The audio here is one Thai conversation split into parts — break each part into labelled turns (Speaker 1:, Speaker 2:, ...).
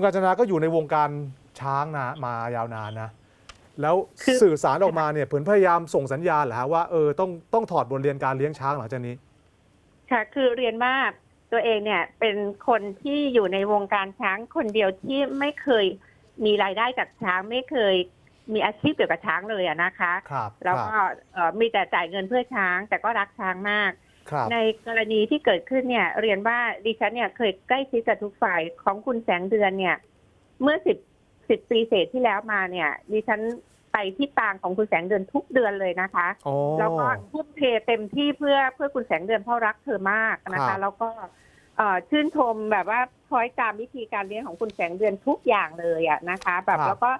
Speaker 1: คุณกาญจนาก็อยู่ในวงการช้างนะมายาวนานนะ แล้ว
Speaker 2: คือ
Speaker 1: สื่อสารออกมาเนี่ยเผืนพยายามส่งสัญญาณเหรอฮะว่าเออต้องต้องถอดบทเรียนการเลี้ยงช้างหลังจากนี้
Speaker 2: ค่ะ คือเรียนว่าตัวเองเนี่ยเป็นคนที่อยู่ในวงการช้างคนเดียวที่ไม่เคยมีรายได้จากช้างไม่เคยมีอาชีพเกี่ยวกับช้างเลยอะนะคะ
Speaker 1: ครับ
Speaker 2: แล้ว
Speaker 1: ค
Speaker 2: ก็
Speaker 1: รับ
Speaker 2: เอ่อมีแต่จ่ายเงินเพื่อช้าง แต่ก็รักช้างมาก
Speaker 1: ครับ
Speaker 2: ในกรณีที่เกิดขึ้นเนี่ย เรียนว่าดิฉันเนี่ยเคยใกล้ชิดกับทุกฝ่ายของคุณแสงเดือนเนี่ย เมื่อสิบสิบปีเศษที่แล้วมาเนี่ย ดิฉันไปที่ปางของคุณแสงเดือนทุกเดือนเลยนะคะ
Speaker 1: โอ้
Speaker 2: แล้วก็ทุ่มเทเต็มที่เพื่อเพื่อคุณแสงเดือนเพราะรักเธอมากนะ
Speaker 1: ครั
Speaker 2: คะ
Speaker 1: บ
Speaker 2: แล้วก็เอ่อชื่นชมแบบว่าคอยตามวิธีการเลี้ยงของคุณแสงเดือนทุกอย่างเลยอะนะคะ แบบแล้วก็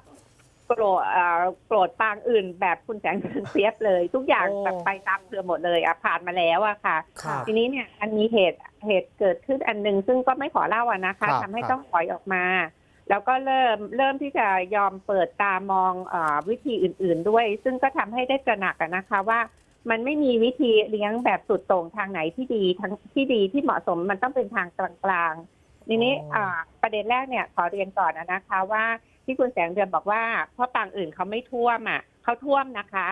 Speaker 2: โปรดเอ่อโปรดปางอื่น แบบคุณแสงเดือนเสียบเลย ทุกอย่าง
Speaker 3: โอ้
Speaker 2: แบบไปตามเธอหมดเลยอะผ่านมาแล้วอะค่ะ
Speaker 3: ค่ะ
Speaker 2: ทีนี้เนี่ยอันมีเหตุเหตุเกิดขึ้นอันหนึ่งซึ่งก็ไม่ขอเล่าอะนะคะ
Speaker 1: ครับ
Speaker 2: ทำให้
Speaker 1: ครับ
Speaker 2: ต้องถอยออกมา แล้วก็เริ่มเริ่มที่จะยอมเปิดตามองอาวิธีอื่น ๆ ด้วย ซึ่งก็ทำให้ได้ตระหนักอะนะคะว่ามันไม่มีวิธีเลี้ยงแบบสุดโต่งทางไหนที่ดีทั้งที่ดีที่เหมาะสมมันต้องเป็นทางกลางๆทีนี้
Speaker 1: อ๋ออ่า
Speaker 2: ประเด็นแรกเนี่ยขอเรียนก่อนอะนะคะว่า ที่คุณแสงเดือนบอกว่า เพราะปางอื่นเขาไม่ท่วมอะเขาท่วมนะคะ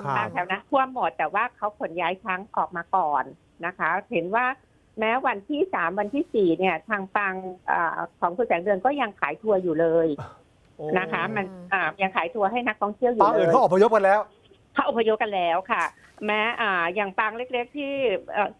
Speaker 1: ครับ
Speaker 2: บางแถวนั้นท่วมหมดแต่ว่าเขาขนย้ายช้างออกมาก่อนนะคะ เห็นว่าแม้วันที่สามวันที่สี่เนี่ย ทางปังอาของคุณแสงเดือนก็ยังขายทัวร์อยู่เลย
Speaker 1: โอ้
Speaker 2: นะคะ มันอ่ายังขายทัวร์ให้นักท่องเที่ยวอยู่
Speaker 1: ปาง
Speaker 2: เล
Speaker 1: อื่น
Speaker 2: ย
Speaker 1: เขาอพยพกันแล้ว
Speaker 2: เขาอพยพกันแล้วค่ะ แม้อ่าอย่างปางเล็ก ๆ ที่เอ่อ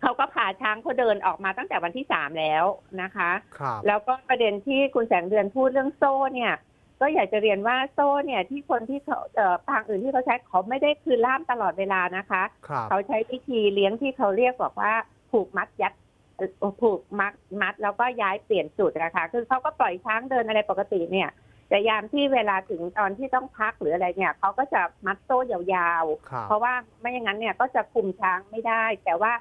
Speaker 2: เขาก็พาช้างเขาเดินออกมาตั้งแต่วันที่สามแล้วนะคะ
Speaker 1: ครับ
Speaker 2: แล้วก็ประเด็นที่คุณแสงเดือนพูดเรื่องโซ่เนี่ย ก็อยากจะเรียนว่าโซ่เนี่ยที่คนที่เขาเอ่อทางอื่นที่เขาใช้เขาไม่ได้คือล่ามตลอดเวลานะคะ
Speaker 1: ครับ
Speaker 2: เขาใช้วิธีเลี้ยงที่เขาเรียกบอกว่า ผูกมัดยัดเอ่อผูกมัดมัด แล้วก็ย้ายเปลี่ยนจุดนะคะคือเขาก็ปล่อยช้างเดินอะไรปกติเนี่ย แต่ยามที่เวลาถึงตอนที่ต้องพักหรืออะไรเนี่ยเขาก็จะมัดโซ่ยาวๆ
Speaker 1: ครับ
Speaker 2: เพราะว่าไม่อย่างนั้นเนี่ยก็จะคุมช้างไม่ได้ แต่ว่า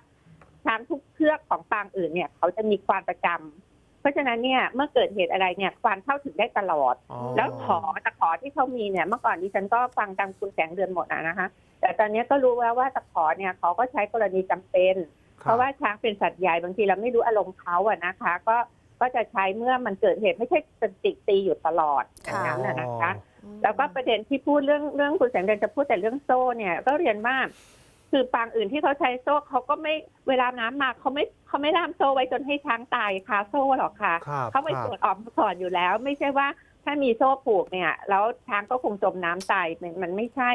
Speaker 2: ช้างทุกเชือกของปางอื่นเนี่ย เขาจะมีควานประจำเพราะฉะนั้นเนี่ยเมื่อเกิดเหตุอะไรเนี่ยควานเข้าถึงได้ตลอด
Speaker 1: อ๋อ
Speaker 2: แล้วขอตะขอที่เขามีเนี่ยเมื่อก่อนดิฉันก็ฟังตามคุณแสงเดือนหมดอะนะคะ แต่ตอนนี้ก็รู้แล้วว่าตะขอเนี่ยเขาก็ใช้กรณีจำเป็น เพราะว่าช้างเป็นสัตว์ใหญ่บางทีเราไม่รู้อารมณ์เขาอะนะคะ ก็ก็จะใช้เมื่อมันเกิดเหตุไม่ใช่จะติดตีอยู่ตลอดอย่างนั้นน่ะนะคะ แล้วก็ประเด็นที่พูดเรื่องเรื่องคุณแสงเดือนจะพูดแต่เรื่องโซ่เนี่ยก็เรียนว่า คือปางอื่นที่เขาใช้โซ่เขาก็ไม่เวลาน้ำมาเขาไม่เขาไม่ล่ามโซ่ไว้จนให้ช้างตายคาโซ่หรอกค่ะ
Speaker 1: ครับ
Speaker 2: เขาไป
Speaker 1: ค
Speaker 2: ต
Speaker 1: รั
Speaker 2: ร
Speaker 1: บ
Speaker 2: วจออกมาก่อนอยู่แล้ว ไม่ใช่ว่าถ้ามีโซ่ผูกเนี่ย แล้วช้างก็คงจมน้ำตายมันมันไม่ใช่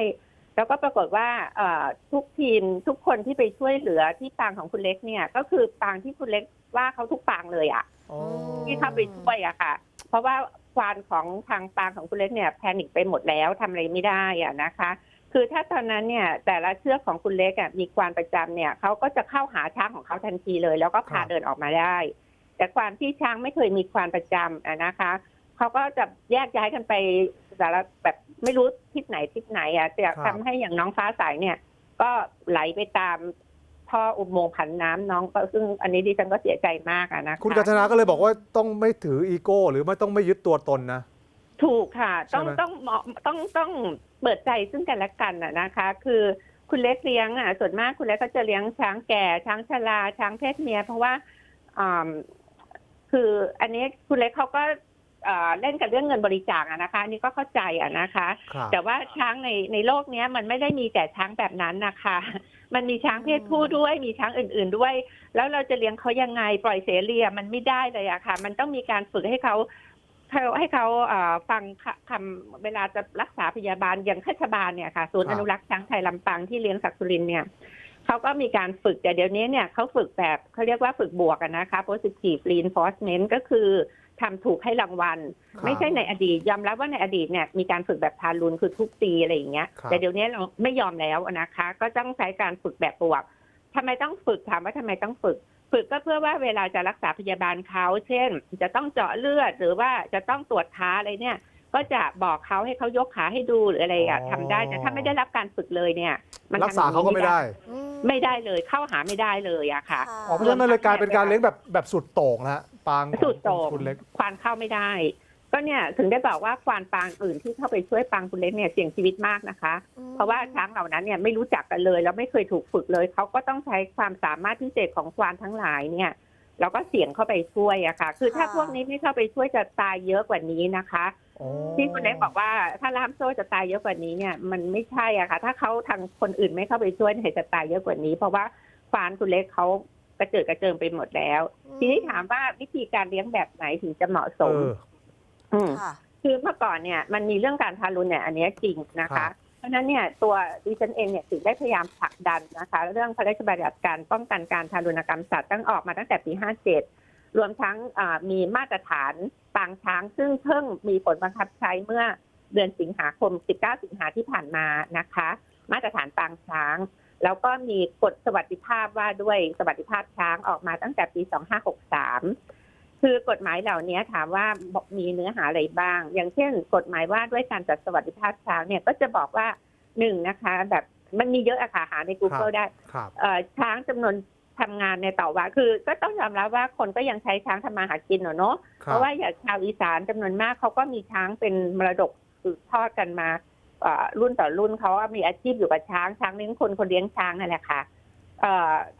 Speaker 2: แล้วก็ปรากฏว่าเอ่อทุกทีมทุกคนที่ไปช่วยเหลือที่ปางของคุณเล็กเนี่ย ก็คือปางที่คุณเล็กว่าเขาทุกปางเลยอะ
Speaker 1: อ๋อ
Speaker 2: ที่เข้าไปช่วยอะค่ะ เพราะว่าควานของทางปางของคุณเล็กเนี่ยแพนิคไปหมดแล้วทำอะไรไม่ได้อะนะคะ คือถ้าตอนนั้นเนี่ยแต่ละเชือกของคุณเล็กอะมีควานประจำเนี่ยเขาก็จะเข้าหาช้างของเขาทันทีเลย แล้วก็พาเดินออกมาได้ แต่ความที่ช้างไม่เคยมีควานประจำอะนะคะเขาก็จะแยกย้ายกันไปแต่ละแบบไม่รู้ทิศไหนทิศไหนอะจะทำให้อย่างน้องฟ้าใสเนี่ย ก็ไหลไปตามท่ออุโมงค์ผันน้ำน้องก็ซึ่งอันนี้ดิฉันก็เสียใจมากอะนะคะ
Speaker 1: คุณกาญจนาก็เลยบอกว่าต้องไม่ถืออีโก้ หรือไม่ต้องไม่ยึดตัวตนนะ
Speaker 2: ถูกค่ะ ต้อง
Speaker 1: ใช่ไหม
Speaker 2: ต้องเหมาะต้องต้องเปิดใจซึ่งกันและกันน่ะนะคะ คือคุณเล็กเลี้ยงอะส่วนมากคุณเล็กก็จะเลี้ยงช้างแก่ ช้างชราช้างเพศเมีย เพราะว่าอ่าคืออันนี้คุณเล็กเขาก็เอ่อเล่นกับเรื่องเงินบริจาคอะนะคะอันนี้ก็เข้าใจอะนะคะ
Speaker 1: ครับ
Speaker 2: แต่ว่าช้างในในโลกเนี้ยมันไม่ได้มีแต่ช้างแบบนั้นนะคะ มันมีช้างเพศผู้ด้วย มีช้างอื่น ๆด้วย แล้วเราจะเลี้ยงเขายังไงปล่อยเสรีอะมันไม่ได้เลยอะค่ะ มันต้องมีการฝึกให้เขา ให้ให้เขาเอ่อฟังคคำเวลาจะรักษาพยาบาลอย่างเทศบาลเนี่ยค่ะศูนย์
Speaker 1: ครั
Speaker 2: อบนุรักษ์ช้างไทยลำปางที่เลี้ยงสักสุรินทร์เนี่ยเขาก็มีการฝึกแต่เดี๋ยวนี้เนี่ยเขาฝึกแบบเขาเรียกว่าฝึกบวกกันนะคะ positive reinforcement ก็คือทำถูกให้รางวัล
Speaker 1: ครับ
Speaker 2: ไม่ใช่ในอดีตยอมรับว่าในอดีตเนี่ยมีการฝึกแบบทารุณคือทุบตีอะไรอย่างเงี้ย
Speaker 1: ครับ
Speaker 2: แต่เดี๋ยวนี้เราไม่ยอมแล้วนะคะ ก็ต้องใช้การฝึกแบบบวกทำไมต้องฝึกถามว่าทำไมต้องฝึก ฝึกก็เพื่อว่าเวลาจะรักษาพยาบาลเขา เช่น จะต้องเจาะเลือดหรือว่าจะต้องตรวจขาอะไรเนี่ย ก็จะบอกเขาให้เขายกขาให้ดูหรืออะไรอะ
Speaker 1: อ๋อ
Speaker 2: ทำได้แต่ถ้าไม่ได้รับการฝึกเลยเนี่ย มัน
Speaker 1: รักษาเขาก็ไม่ได้
Speaker 2: ไม่ได้เลยเข้าหาไม่ได้เลยอะค่ะ
Speaker 1: อ๋อเพราะฉะนั้นมันเลยกลายเป็นการเลี้ยงแบบแบบสุดโต่งนะฮะปางของ
Speaker 2: สุดโต่ง
Speaker 1: คุณเล็ก
Speaker 2: ควานเข้าไม่ได้ ก็เนี่ยถึงได้บอกว่าควานปางอื่นที่เข้าไปช่วยปางคุณเล็กเนี่ยเสี่ยงชีวิตมากนะคะ เพราะว่าช้างเหล่านั้นเนี่ยไม่รู้จักกันเลย แล้วไม่เคยถูกฝึกเลย เขาก็ต้องใช้ความสามารถพิเศษของควานทั้งหลายเนี่ยเราก็เสี่ยงเข้าไปช่วยอะค่ะ คือถ้า
Speaker 3: ค่ะ
Speaker 2: พวกนี้ไม่เข้าไปช่วยจะตายเยอะกว่านี้นะคะ
Speaker 1: อ๋อ
Speaker 2: ที่คุณเล็กบอกว่าถ้าล่ามโซ่จะตายเยอะกว่านี้เนี่ยมันไม่ใช่อะค่ะ ถ้าเขาทางคนอื่นไม่เข้าไปช่วยเนี่ยจะตายเยอะกว่านี้ เพราะว่าฟานคุณเล็กเขากระเจิดกระเจิงไปหมดแล้ว ทีนี้ถามว่าวิธีการเลี้ยงแบบไหนถึงจะเหมาะส
Speaker 1: เอ
Speaker 2: ม
Speaker 1: อ
Speaker 2: อืม
Speaker 3: ค่ะ
Speaker 2: คือเมื่อก่อนเนี่ยมันมีเรื่องการทารุณเนี่ยอันเนี้ยจริงนะ
Speaker 1: ครั
Speaker 2: คะ
Speaker 1: บ
Speaker 2: เพราะฉะนั้นเนี่ยตัวดิฉันเองเนี่ยถึงได้พยายามผลักดันนะคะ เรื่องพระราชบัญญัติการป้องกันการทารุณกรรมสัตว์ตั้งออกมาตั้งแต่ปี 57 รวมทั้งอ่ามีมาตรฐานปางช้าง ซึ่งเพิ่งมีผลบังคับใช้เมื่อเดือนสิงหาคม 19 สิงหาที่ผ่านมานะคะ มาตรฐานปางช้าง แล้วก็มีกฎสวัสดิภาพว่าด้วยสวัสดิภาพช้างออกมาตั้งแต่ปี 2563 คือกฎหมายเหล่านี้ถามว่าบอกมีเนื้อหาอะไรบ้าง อย่างเช่น กฎหมายว่าด้วยการจัดสวัสดิภาพช้างเนี่ยก็จะบอกว่าหนึ่งนะคะ แบบมันมีเยอะอะค่ะหาใน Google ได้
Speaker 1: ครับ
Speaker 2: เอ่อช้างจำนวนทำงานในต่อวันคือ ก็ต้องยอมรับว่าคนก็ยังใช้ช้างทำมาหากินเนอะ
Speaker 1: ค
Speaker 2: เพ
Speaker 1: รับ
Speaker 2: ราะว่าอย่างชาวอีสานจำนวนมากเขาก็มีช้างเป็นมรดกสืบทอดกันมาเอ่อรุ่นต่อรุ่นเขาว่ามีอาชีพอยู่กับช้างช้างเลี้ยงคนคนเลี้ยงช้างนั่นแหละค่ะเอ่อ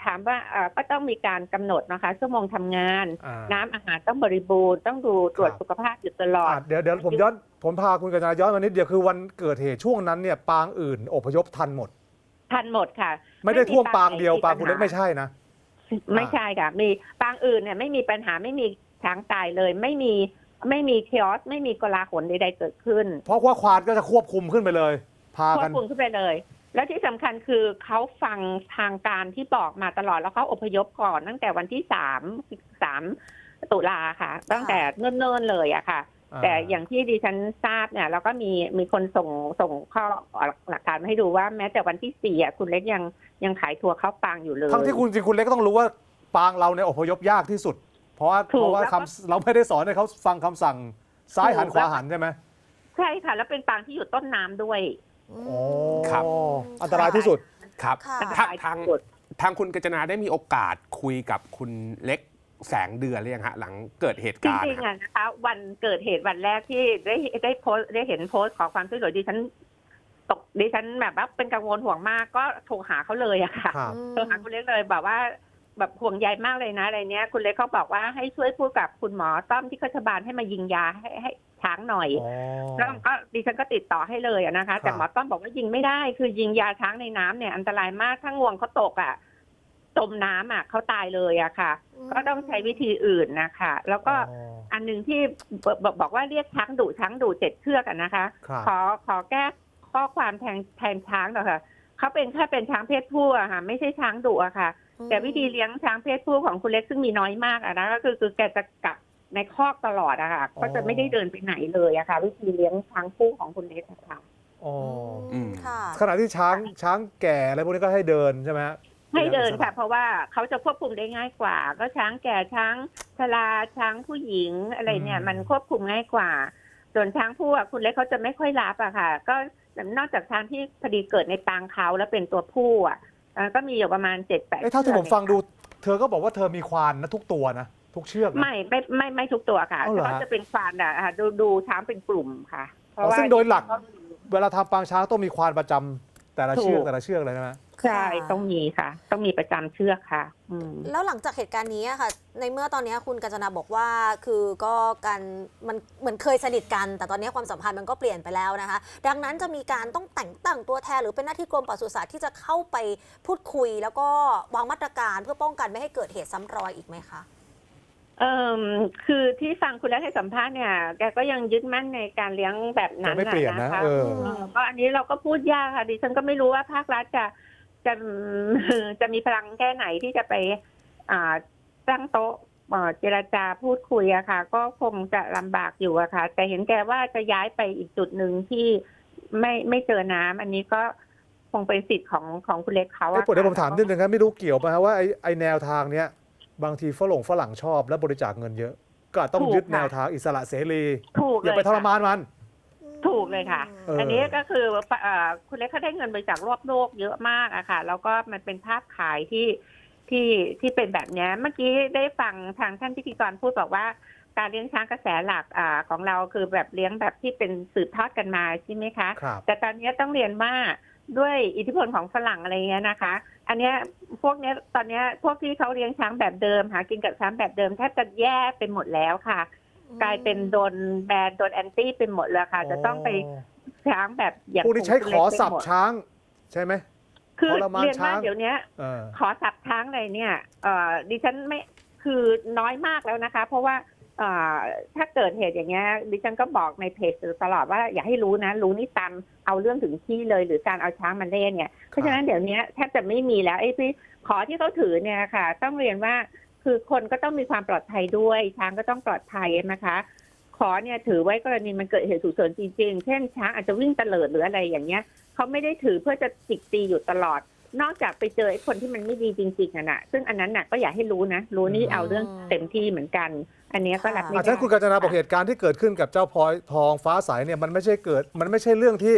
Speaker 2: ถามว่าเอ่อก็ต้องมีการกำหนดนะคะชั่วโมงทำงาน
Speaker 1: อ่า
Speaker 2: น้ำอาหารต้องบริบูรณ์ต้องดูตรวจ
Speaker 1: ครับ
Speaker 2: สุขภาพอยู่ตลอด
Speaker 1: อะเดี๋ยวเดี๋ยวผมย้อนผมพาคุณกัญจนาย้อนมานิดเดียวคือวันเกิดเหตุช่วงนั้นเนี่ยปางอื่น อพยพทันหมด
Speaker 2: ทันหมดค่ะ
Speaker 1: ไม่ได้ท่วงปางเดียว
Speaker 2: ไม่มี
Speaker 1: ปางคุณเล็ก
Speaker 2: ปัญหา
Speaker 1: ไม่ใช่นะ
Speaker 2: ไม่ใช่ค่ะ มีปางอื่นเนี่ยไม่มีปัญหาไม่มีช้างตายเลย ไม่มีไม่มีเคอสไม่มีกลาหลใดๆเกิดขึ้น
Speaker 1: เพราะว่าควานก็จะควบคุมขึ้นไปเลย พา
Speaker 2: คว
Speaker 1: กับน
Speaker 2: คุมขึ้นไปเลย แล้วที่สำคัญคือเขาฟังทางการที่บอกมาตลอดแล้วเขาอพยพก่อนตั้งแต่วันที่สามสามตุลาค่ะ ตั้งแต่เนิ่นๆเลยอะค่ะ แต่อย่างที่ดิฉันทราบเนี่ยเราก็มีมีคนส่งส่งข้อหลักฐานมาให้ดูว่าแม้แต่วันที่สี่อะคุณเล็กยังยังขายทัวร์เข้าปางอยู่เลย
Speaker 1: ทั้งที่คุณจริงคุณเล็กก็ต้องรู้ว่าปางเราเนี่ยอพยพยากที่สุด เพราะว่า
Speaker 2: ถูก
Speaker 1: เพราะว่า
Speaker 2: แล้วก็
Speaker 1: คำเราไม่ได้สอนให้เขาฟังคำสั่งซ้ายหัน
Speaker 2: ถูก
Speaker 1: ขวา
Speaker 2: แล้ว
Speaker 1: หันใช่ไหม
Speaker 2: ใช่ค่ะ แล้วเป็นปางที่อยู่ต้นน้ำด้วย
Speaker 3: อืม
Speaker 1: โอ้
Speaker 4: ครับ
Speaker 1: อันตรายที่สุด
Speaker 4: ครับ
Speaker 3: ค่ะ
Speaker 4: ทางทางทางคุณกัญจนาได้มีโอกาสคุยกับคุณเล็กแสงเดือนหรือยังฮะ หลังเกิดเหตุ
Speaker 2: จ
Speaker 4: การณ์
Speaker 2: ริงๆ
Speaker 4: ฮะ
Speaker 2: อะนะคะ วันเกิดเหตุวันแรกที่ได้ได้โพสต์ได้เห็นโพสต์ขอความช่วยเหลือดิฉันตกดิฉันแบบว่าเป็นกังวลห่วงมากก็โทรหาเขาเลยอะค่ะ
Speaker 1: ครับ
Speaker 2: โทรหาคุณเล็กเลยแบบว่าแบบห่วงใยมากเลยนะอะไรเนี้ย คุณเล็กเขาบอกว่าให้ช่วยพูดกับคุณหมอต้อมที่โคชบาลให้มายิงยาให้ให้ ช้างหน่อย
Speaker 1: อ๋อ
Speaker 2: แล้วก็ดิฉันก็ติดต่อให้เลยอะนะคะ แต่
Speaker 1: ครับ
Speaker 2: หมอต้อมบอกว่ายิงไม่ได้ คือยิงยาช้างในน้ำเนี่ยอันตรายมากถ้างวงเขาตกอะจมน้ำอะเขาตายเลยอะค่ะ ก็ต้องใช้วิธีอื่นนะคะ แล้วก็
Speaker 1: อ๋อ
Speaker 2: อันหนึ่งที่บอกบอกบอกว่าเรียกช้างดุช้างดุเจ็ดเชือกกันนะคะ
Speaker 1: ครับ
Speaker 2: ขอขอแก้ข้อความแทนแทนช้างหน่อยค่ะเขาเป็นแค่เป็นช้างเพศผู้อะค่ะไม่ใช่ช้างดุอะค่ะ แต่วิธีเลี้ยงช้างเพศผู้ของคุณเล็กซึ่งมีน้อยมากอะนะก็คือคือแกจะกลับ ในคอกตลอดอะค่ะก็จะไม่ได้เดินไปไหนเลยอะค่ะ วิธีเลี้ยงช้างผู้ของคุณเล็กอะค่ะ
Speaker 1: อ๋อ
Speaker 3: อืมค่ะ
Speaker 1: ขณะที่ช้างช้างแก่อะไรพวกนี้ก็ให้เดินใช่ไหมฮะ
Speaker 2: ให้เดินค่ะ เพราะว่าเขาจะควบคุมได้ง่ายกว่า ก็ช้างแก่ช้างชราช้างผู้หญิงอะไรเนี่ย
Speaker 1: อืม
Speaker 2: มันควบคุมง่ายกว่า ส่วนช้างผู้อะคุณเล็กเขาจะไม่ค่อยรับอะค่ะ ก็นอกจากช้างที่พอดีเกิดในปางเขาแล้วเป็นตัวผู้อะเอ่อก็มีอยู่ประมาณเจ็ดแปด
Speaker 1: เอ้ยเท่าที่ผมฟังดู เธอก็บอกว่าเธอมีควานนะทุกตัวนะ ทุกเชือกนะ
Speaker 2: ไม่ไม่ไม่ไม่ทุกตัวค่ะ
Speaker 1: เอาเหรอฮะ
Speaker 2: เขาจะเป็นควานอะค่ะดูดูช้างเป็นกลุ่มค่ะ เพ
Speaker 1: อ๋
Speaker 2: ราะ
Speaker 1: อ
Speaker 2: ว่า
Speaker 1: ซึ่งโดยหลัก เวลาทำปางช้างต้องมีควานประจำแต่ละเชือก
Speaker 2: ถูก
Speaker 1: แต่ละเชือกเลยใช่ไหม
Speaker 2: ใช่ต้องมีค่ะ ต้องมีประจำเชือกค่ะ อืม
Speaker 3: แล้วหลังจากเหตุการณ์นี้อะค่ะ ในเมื่อตอนนี้คุณกัญจนาบอกว่าคือก็การมันเหมือนเคยสนิทกัน แต่ตอนนี้ความสัมพันธ์มันก็เปลี่ยนไปแล้วนะคะ ดังนั้นจะมีการต้องแต่งตั้งตัวแทนหรือเป็นหน้าที่กรมปศุสัตว์ที่จะเข้าไปพูดคุย แล้วก็วางมาตรการเพื่อป้องกันไม่ให้เกิดเหตุซ้ำรอยอีกไหมคะ
Speaker 2: เอ่อคือที่ฟังคุณแล้วให้สัมภาษณ์เนี่ยแกก็ยังยึดมั่นในการเลี้ยงแบบนั้น
Speaker 1: จะไม่เปลี่ยนนะ
Speaker 2: ค
Speaker 1: เออ
Speaker 2: เออก็อันนี้เราก็พูดยากค่ะดิฉันก็ไม่รู้ว่าภาครัฐจะจะจะมีพลังแค่ไหนที่จะไป อ่าตั้งโต๊ะเอ่อเจรจาพูดคุยอะค่ะ ก็คงจะลำบากอยู่อะค่ะ แต่เห็นแกว่าจะย้ายไปอีกจุดหนึ่งที่ไม่ไม่เจอน้ำอันนี้ก็คงเป็นสิทธิ์ของของคุณเล็กเขา
Speaker 1: ไอ้
Speaker 2: อะ
Speaker 1: ปวดเดี๋ยวผมถาม
Speaker 2: ค่ะ
Speaker 1: นิดนึงครับไม่รู้เกี่ยวไหมฮะว่าไอ้ไอ้แนวทางเนี้ย บางทีฝรั่งฝรั่งชอบและบริจาคเงินเยอะ ก็อาจต้องยึดแนวทางอิสระเสรี
Speaker 2: ถูก
Speaker 1: อย่า
Speaker 2: เลย
Speaker 1: ไปทร
Speaker 2: ค่ะ
Speaker 1: มานมัน
Speaker 2: ถูกเลยค่ะ
Speaker 1: เอออั
Speaker 2: อันนี้ก็คือเอ่อคุณเล็กเขาได้เงินบริจาครอบโลกเยอะมากอะค่ะ แล้วก็มันเป็นภาพขายที่ที่ที่เป็นแบบเนี้ยเมื่อกี้ได้ฟังทางท่านพิธีกรพูดบอกว่า การเลี้ยงช้างกระแสหลักอ่าของเราคือแบบเลี้ยงแบบที่เป็นสืบทอดกันมาใช่ไหมคะ
Speaker 1: ครับ
Speaker 2: แต่ตอนนี้ต้องเรียนว่าด้วยอิทธิพลของฝรั่งอะไรเงี้ยนะคะ อันเนี้ยพวกเนี้ยตอนเนี้ยพวกที่เขาเลี้ยงช้างแบบเดิม หากินกับช้างแบบเดิมแทบจะแย่ไปหมดแล้วค่ะ กลายเป็นโดนแบนโดนแอนตี้ไปหมดเลยค่ะ จะต้องไปช้างแบบอย่าง
Speaker 1: พวกนี้ใช้ขอสับ
Speaker 2: ช้าง
Speaker 1: ช้างใช่ไหม
Speaker 2: คือ
Speaker 1: ทรมาน
Speaker 2: เรียนว่า
Speaker 1: ช้าง
Speaker 2: เดี๋ยวเนี้ย
Speaker 1: เออ
Speaker 2: ขอสับช้างเลยเนี่ยเอ่อดิฉันไม่คือน้อยมากแล้วนะคะ เพราะว่าเอ่อ ถ้าเกิดเหตุอย่างเงี้ยดิฉันก็บอกในเพจตลอดว่าอย่าให้รู้นะรู้นี่ตามเอาเรื่องถึงที่เลย หรือการเอาช้างมาเล่นเนี่ยเพราะฉะนั้นเดี๋ยวนี้แทบจะไม่มีแล้วไอ้ที่ขอที่เขาถือเนี่ยค่ะ ต้องเรียนว่าคือคนก็ต้องมีความปลอดภัยด้วยช้างก็ต้องปลอดภัยนะคะ ขอเนี่ยถือไว้กรณีมันเกิดเหตุฉุกเฉินจริงๆ เช่นช้างอาจจะวิ่งเตลิดหรืออะไรอย่างเงี้ยเขาไม่ได้ถือเพื่อจะจิกตีอยู่ตลอด นอกจากไปเจอไอ้คนที่มันไม่ดีจริงๆอะนะซึ่งอันนั้นน่ะก็อย่าให้รู้นะรู้นี่เอาเรื่องเต็มที่เหมือนกัน อันเนี้ยก็รับไม่
Speaker 1: อา
Speaker 2: ได้
Speaker 1: จารย์คุณกาญจนาบอกเหตุการณ์ที่เกิดขึ้นกับเจ้าพลอยทองฟ้าใสเนี่ยมันไม่ใช่เกิด มันไม่ใช่เรื่องที่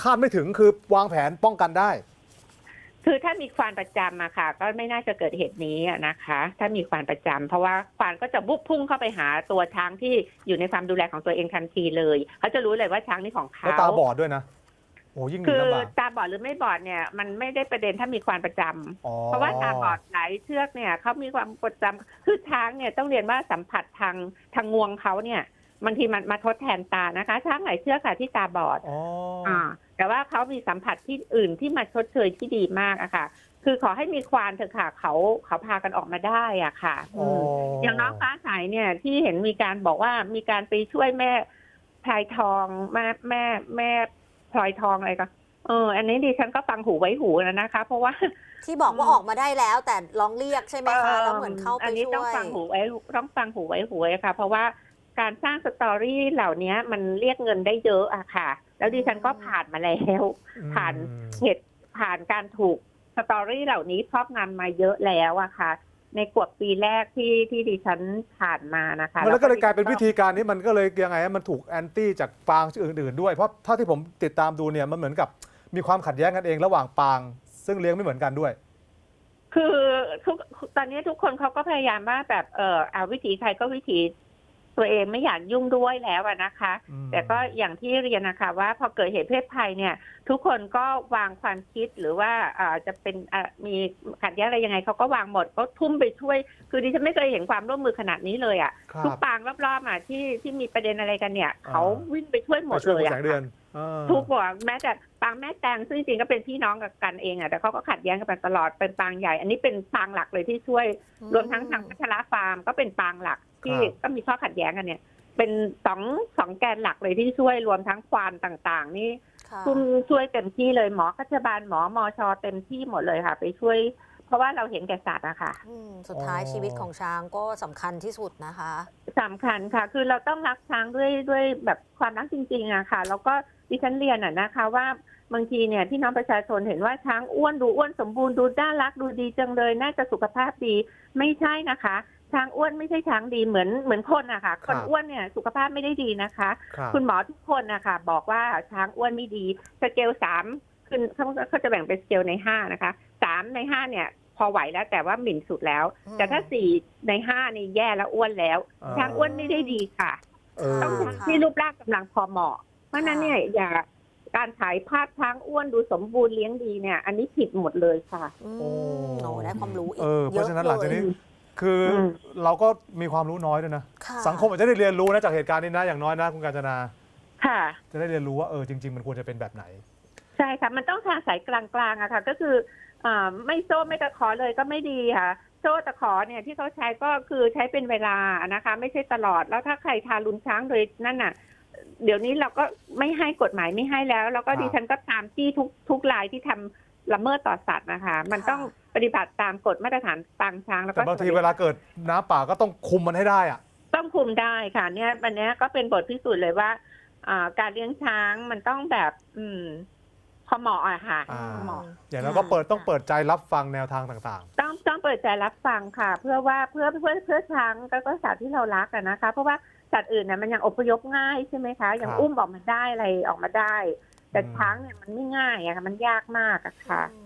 Speaker 1: คาดไม่ถึงคือวางแผนป้องกันได้
Speaker 2: คือถ้ามีควานประจำมาค่ะ ก็ไม่น่าจะเกิดเหตุนี้อะนะคะ ถ้ามีควานประจำเพราะว่าควานก็จะบุกพุ่งเข้าไปหาตัวช้างที่อยู่ในความดูแลของตัวเองทันทีเลยเขาจะรู้เลยว่าช้างนี่ของ
Speaker 1: แล้ว
Speaker 2: เขา
Speaker 1: ตาบอดด้วยนะโอ้ยิ่งหนี
Speaker 2: คือ
Speaker 1: ลำบาก
Speaker 2: ตาบอดหรือไม่บอดเนี่ยมันไม่ได้ประเด็นถ้ามีควานประจำ
Speaker 1: อ๋อ
Speaker 2: เพราะว่าตาบอดหลายเชือกเนี่ยเขามีความกดจำคือช้างเนี่ยต้องเรียนว่าสัมผัสทางทางงวงเขาเนี่ยบางทีมันมาทดแทนตานะคะ ช้างหลายเชือกค่ะที่ตาบอด
Speaker 1: อ๋อ
Speaker 2: อ่าแต่ว่าเขามีสัมผัสที่อื่นที่มาชดเชยที่ดีมากอะค่ะ คือขอให้มีควานเถอะค่ะเขาเขาพากันออกมาได้อะค่ะ
Speaker 1: อ๋อ
Speaker 2: มอย่างน้องฟ้าใสเนี่ยที่เห็นมีการบอกว่ามีการไปช่วยแม่พลายทองแม่แม่แม่ พลอยทองอะไรก็เออ อันนี้ดิฉันก็ฟังหูไว้หูแล้วนะคะ เพราะว่า
Speaker 3: ที่บอกว่าออกมาได้แล้ว แต่ร้องเรียกใช่ไหมคะแล้วเหมือนเข้าไป
Speaker 2: อันนี้
Speaker 3: ช่
Speaker 2: ต้อง
Speaker 3: วย
Speaker 2: ฟังหูไว้ต้องฟังหูไว้หูไว้ค่ะ เพราะว่าการสร้างสตอรี่เหล่านี้มันเรียกเงินได้เยอะอะค่ะ แล้วดิฉันก็ผ่านมาแล้ว ผ่าน
Speaker 1: อืม
Speaker 2: เหตุผ่านการถูกสตอรี่เหล่านี้ครอบงำมาเยอะแล้วอะค่ะ ในกวบปีแรกที่ที่ดิฉันผ่านมานะคะ
Speaker 1: มันแล้วก็เลยกลายเป็น
Speaker 2: ดิฉั
Speaker 1: วิธีการนี้มันก็เลยยังไงฮะมันถูกแอนตี้จากปางอื่นๆด้วย เพราะเท่าที่ผมติดตามดูเนี่ยมันเหมือนกับมีความขัดแย้งกันเองระหว่างปาง ซึ่งเลี้ยงไม่เหมือนกันด้วย
Speaker 2: คือทุกตอนนี้ทุกคนเขาก็พยายามว่าแบบเออเอาวิถีใครก็วิถีตัวเองไม่อยากยุ่งด้วยแล้วอะนะคะ
Speaker 1: อืม
Speaker 2: แต่ก็อย่างที่เรียนนะคะ ว่าพอเกิดเหตุเพศภัยเนี่ย ทุกคนก็วางความคิดหรือว่าอ่าจะเป็นอะมีขัดแย้งอะไรยังไงเขาก็วางหมดก็ทุ่มไปช่วย คือดิฉันไม่เคยเห็นความร่วมมือขนาดนี้เลยอะ
Speaker 1: ครับ
Speaker 2: ทุกปางรอบๆอะที่ที่มีประเด็นอะไรกันเนี่ย
Speaker 1: อ่า
Speaker 2: เขาวิ่งไปช่วยหม
Speaker 1: ไป
Speaker 2: ด
Speaker 1: ช่วย
Speaker 2: เล
Speaker 1: คุณ
Speaker 2: ย
Speaker 1: แส
Speaker 2: อะ
Speaker 1: งเดือนอ่า
Speaker 2: ทุกบอกแม้แต่ปางแม่แตงซึ่งจริงๆก็เป็นพี่น้องกับกันเองอะแต่เขาก็ขัดแย้งกันมาตลอดเป็นปางใหญ่ อันนี้เป็นปางหลักเลยที่ช่วย รวมทั้งทางพัชรฟาร์มก็เป็นปางหลักที่ก็มีข้อขัดแย้งกันเนี่ย เป็นสองสองแกนหลักเลยที่ช่วยรวมทั้งควานต่าง ๆ นี่
Speaker 3: ค่ะ
Speaker 2: คุณช่วยเต็มที่เลยหมอคัชบาลหมอมอชอเต็มที่หมดเลยค่ะ ไปช่วย เพราะว่าเราเห็นแก่สัตว์อะค่ะ
Speaker 3: อืมสุดท้ายชีวิตของช้างก็สำคัญที่สุดนะคะ
Speaker 2: สำคัญค่ะ คือเราต้องรักช้างด้วยด้วยแบบความรักจริงๆอะค่ะ แล้วก็ดิฉันเรียนอะนะคะว่าบางทีเนี่ยพี่น้องประชาชนเห็นว่าช้างอ้วนดูอ้วนสมบูรณ์ดูน่ารักดูดีจังเลย น่าจะสุขภาพดีไม่ใช่นะคะ ช้างอ้วนไม่ใช่ช้างดีเหมือนเหมือนคนอะค่ะ คนอ้วนเนี่ยสุขภาพไม่ได้ดีนะคะ
Speaker 1: ครับ
Speaker 2: คุณหมอทุกคนนะคะบอกว่าช้างอ้วนไม่ดีสเกลสามคือเขาเขาจะแบ่งเป็นสเกลในห้านะคะสามในห้าเนี่ยพอไหวแล้วแต่ว่าหมิ่นสุดแล้ว
Speaker 3: อืม
Speaker 2: แต่ถ้าสี่ในห้านี่แย่แล้วอ้วนแล้ว
Speaker 1: อ่า
Speaker 2: ช้างอ้วนไม่ได้ดีค่ะ
Speaker 1: เออ
Speaker 2: ต้องช้างที่รูปร่างกำลังพอเหมาะ เพราะฉะนั้นเนี่ยอย่าการถ่ายภาพช้างอ้วนดูสมบูรณ์เลี้ยงดีเนี่ย อันนี้ผิดหมดเลยค่ะ
Speaker 3: อืม
Speaker 1: โอ้
Speaker 3: โอ้ได้ความรู้อีก
Speaker 1: เออเพราะฉะนั้นหลังจากนี้
Speaker 3: เยอะ
Speaker 1: คืออ
Speaker 2: ม
Speaker 1: เราก็มีความรู้น้อยด้วยนะ
Speaker 3: ค่ะ
Speaker 1: สังคมอาจจะได้เรียนรู้นะจากเหตุการณ์นี้นะอย่างน้อยนะคุณกาญจนา
Speaker 2: ค่ะ
Speaker 1: จะได้เรียนรู้ว่าเออจริง ๆ มันควรจะเป็นแบบไหน
Speaker 2: ใช่ค่ะ มันต้องทางสายกลางๆอะค่ะ ก็คืออ่าไม่โซ่ไม่ตะขอเลยก็ไม่ดีค่ะ โซ่ตะขอเนี่ยที่เขาใช้ก็คือใช้เป็นเวลานะคะ ไม่ใช่ตลอดแล้วถ้าใครทารุณช้างโดยนั่นน่ะ เดี๋ยวนี้เราก็ไม่ให้กฎหมายไม่ให้แล้ว แล้วก็
Speaker 1: ครับ
Speaker 2: ดิฉันก็ตามที่ทุกทุกรายที่ทำ ละเมิดต่อสัตว์นะคะ มันต้องปฏิบัติตามกฎมาตรฐานปางช้างแล้ว
Speaker 1: แต่
Speaker 2: ก็
Speaker 1: บางทีเวลาเกิดน้ำป่าก็ต้องคุมมันให้ได้อะ
Speaker 2: ต้องคุมได้ค่ะ เนี่ยวันนี้ก็เป็นบทพิสูจน์เลยว่าอ่าการเลี้ยงช้างมันต้องแบบ อืมพอเหมาะอะค่ะ
Speaker 1: อ่า
Speaker 2: พอเหมาะ
Speaker 1: อย่างนั้นก็เปิดต้องเปิดใจรับฟังแนวทางต่าง
Speaker 2: ต้องต้องเปิดใจรับฟังค่ะ เพื่อว่าเพื่อเพื่อเพื่อช้างก็ก็สัตว์ที่เรารักอะนะคะ เพราะว่าสัตว์อื่นเนี่ยมันยังอพยพง่ายใช่ไหมคะยัง
Speaker 1: ครับ
Speaker 2: อุ้มออกมาได้อะไรออกมาได้ แต่ช้างเนี่ยมันไม่ง่ายอะค่ะมันยากมากอะค่ะ